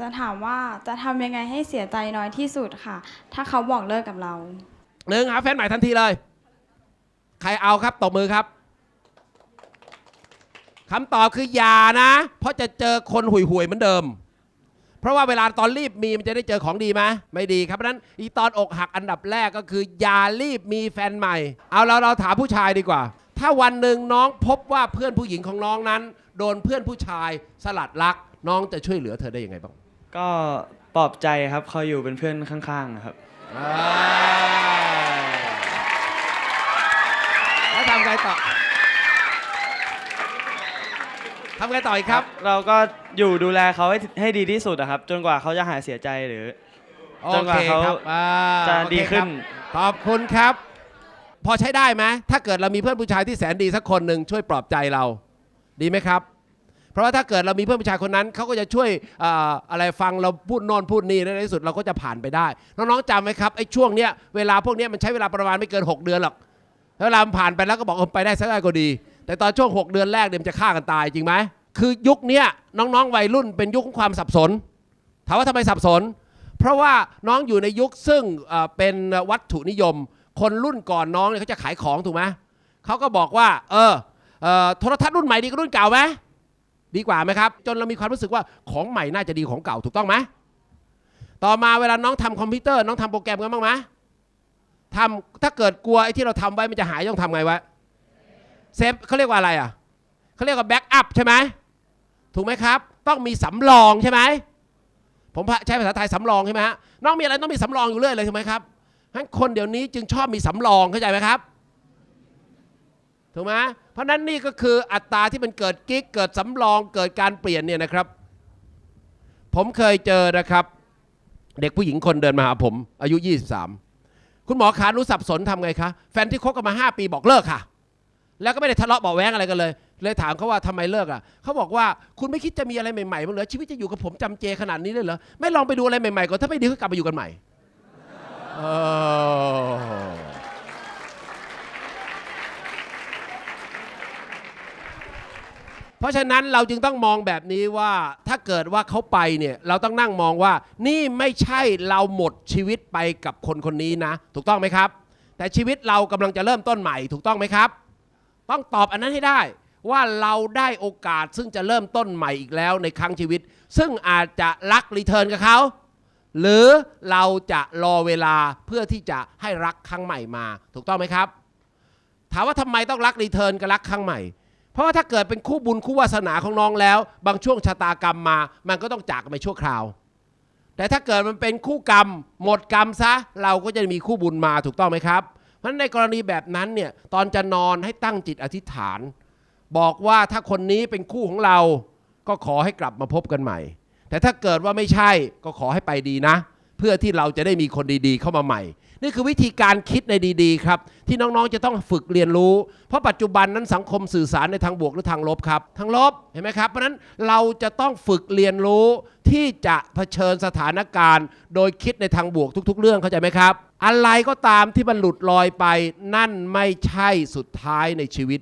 จะถามว่าจะทำยังไงให้เสียใจน้อยที่สุดค่ะ ถ้าเขาบอกเลิกกับเรา หนึ่งหาแฟนใหม่ทันทีเลย ใครเอาครับตบมือครับคำตอบคืออย่านะ เพราะจะเจอคนห่วยๆเหมือนเดิม เพราะว่าเวลาตอนรีบมีมันจะได้เจอของดีไหมไม่ดีครับเพราะฉะนั้นอีตอนอกหักอันดับแรกก็คือ อย่ารีบมีแฟนใหม่ เอาเราเราถามผู้ชายดีกว่า ถ้าวันหนึ่งน้องพบว่าเพื่อนผู้หญิงของน้องนั้น โดนเพื่อนผู้ชายสลัดรัก น้องจะช่วยเหลือเธอได้ยังไงบ้างก็ปลอบใจครับเขาอยู่เป็นเพื่อนข้างๆครับแล้วทำไงต่อทำไงต่ออีกครับ เราก็อยู่ดูแลเขาให้ให้ดีที่สุดอะครับ จนกว่าเขาจะหายเสียใจหรือโอจนกว่าเคเขาครับอ่าจะโอเคดีขึ้นครับขอบคุณครับ พอใช้ได้ไหมถ้าเกิดเรามีเพื่อนผู้ชายที่แสนดีสักคนหนึ่งช่วยปลอบใจเรา ดีไหมครับ เพราะว่าถ้าเกิดเรามีเพื่อนผู้ชายคนนั้นเขาก็จะช่วยออะไรฟังเราพูดโนอนพูดนี่ในที่สุดเราก็จะผ่านไปได้ น้องๆจำไหมครับไอ้ช่วงเนี้ยเวลาพวกเนี้ยมันใช้เวลาประมาณไม่เกิน 6 เดือนหรอกแล้วเวลาผ่านไปแล้วก็บอกเออไปได้สักได้ก็ดี แต่ตอนช่วง 6 เดือนแรกเนี่ยมันจะฆ่ากันตายจริงไหมคือยุคนี้น้องๆวัยรุ่นเป็นยุคของความสับสน ถามว่าทำไมสับสน เพราะว่าน้องอยู่ในยุคซึ่งเป็นวัตถุนิยม คนรุ่นก่อนน้องเนี่ยเขาจะขายของถูกไหมเขาก็บอกว่า เออ โทรทัศน์รุ่นใหม่ดีกว่ารุ่นเก่าไหมดีกว่าไหมครับจนเรามีความรู้สึกว่าของใหม่น่าจะดีของเก่าถูกต้องไหมต่อมาเวลาน้องทำคอมพิวเตอร์น้องทำโปรแกรมกันบ้างไหมทำถ้าเกิดกลัวไอ้ที่เราทำไว้มันจะหายต้องทำไงวะเซฟเขาเรียกว่าอะไรอะเขาเรียกว่าแบ็กอัพใช่ไหมถูกไหมครับ ต้องมีสำรองใช่ไหมผมใช้ภาษาไทยสำรองใช่ไหมฮะน้องมีอะไรต้องมีสำรองอยู่เรื่อยเลยถูกไหมครับงั้นคนเดี๋ยวนี้จึงชอบมีสำรองเข้าใจไหมครับ ถูกไหมเพราะนั้นนี่ก็คืออัตราที่มันเกิดกิ๊กเกิดสำรองเกิดการเปลี่ยนเนี่ยนะครับ ผมเคยเจอนะครับ เด็กผู้หญิงคนเดินมาหาผม อายุ 23 คุณหมอขานุสับสนทำไงคะ แฟนที่คบกันมา 5 ปีบอกเลิกค่ะ แล้วก็ไม่ได้ทะเลาะเบาแว้งอะไรกันเลย เลยถามเขาว่าทำไมเลิกอะเขาบอกว่าคุณไม่คิดจะมีอะไรใหม่ๆบ้างเหรอชีวิตจะอยู่กับผมจำเจขนาดนี้เลยเหรอไม่ลองไปดูอะไรใหม่ๆก่อนถ้าไม่ดีก็กลับมาอยู่กันใหม่เออ เพราะฉะนั้นเราจึงต้องมองแบบนี้ว่าถ้าเกิดว่าเขาไปเนี่ยเราต้องนั่งมองว่า นี่ไม่ใช่เราหมดชีวิตไปกับคนคนนี้นะ ถูกต้องไหมครับ แต่ชีวิตเรากำลังจะเริ่มต้นใหม่ถูกต้องไหมครับ ต้องตอบอันนั้นให้ได้ ว่าเราได้โอกาสซึ่งจะเริ่มต้นใหม่อีกแล้วในครั้งชีวิต ซึ่งอาจจะรักรีเทิร์นกับเขาหรือเราจะรอเวลาเพื่อที่จะให้รักครั้งใหม่มา ถูกต้องไหมครับ ถามว่าทำไมต้องรักรีเทิร์นกับรักครั้งใหม่ เพราะว่าถ้าเกิดเป็นคู่บุญคู่วาสนาของน้องแล้ว บางช่วงชะตากรรมมา มันก็ต้องจากกันไปชั่วคราว แต่ถ้าเกิดมันเป็นคู่กรรม หมดกรรมซะ เราก็จะมีคู่บุญมาถูกต้องไหมครับเพราะฉะนั้นในกรณีแบบนั้นเนี่ยตอนจะนอนให้ตั้งจิตอธิษฐาน บอกว่าถ้าคนนี้เป็นคู่ของเรา ก็ขอให้กลับมาพบกันใหม่ แต่ถ้าเกิดว่าไม่ใช่ก็ขอให้ไปดีนะ เพื่อที่เราจะได้มีคนดีๆ เข้ามาใหม่ นี่คือวิธีการคิดในดีๆครับ ที่น้องๆจะต้องฝึกเรียนรู้ เพราะปัจจุบันนั้นสังคมสื่อสารในทางบวกหรือทางลบครับทางลบเห็นไหมครับเพราะนั้นเราจะต้องฝึกเรียนรู้ที่จะเผชิญสถานการณ์ โดยคิดในทางบวกทุก ๆ เรื่องเข้าใจไหมครับ อะไรก็ตามที่มันหลุดลอยไป นั่นไม่ใช่สุดท้ายในชีวิต